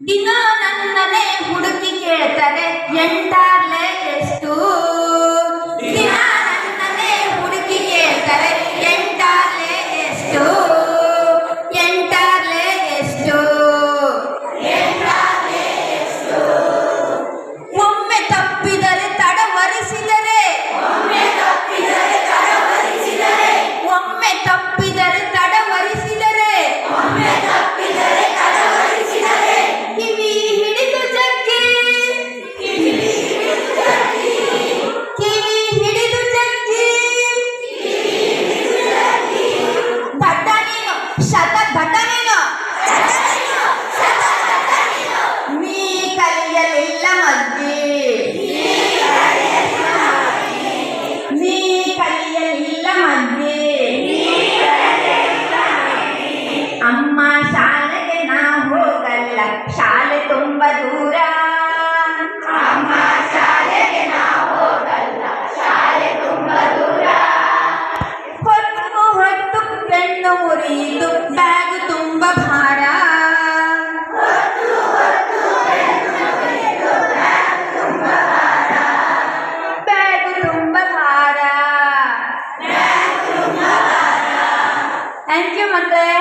ದಿನ ನನ್ನನೆ ಹುಡುಕಿ ಕೇಳ್ತಾರೆ ಎಂಟಾರ್ಲೆ ಎಷ್ಟು? தேங்க்யூ மக்களே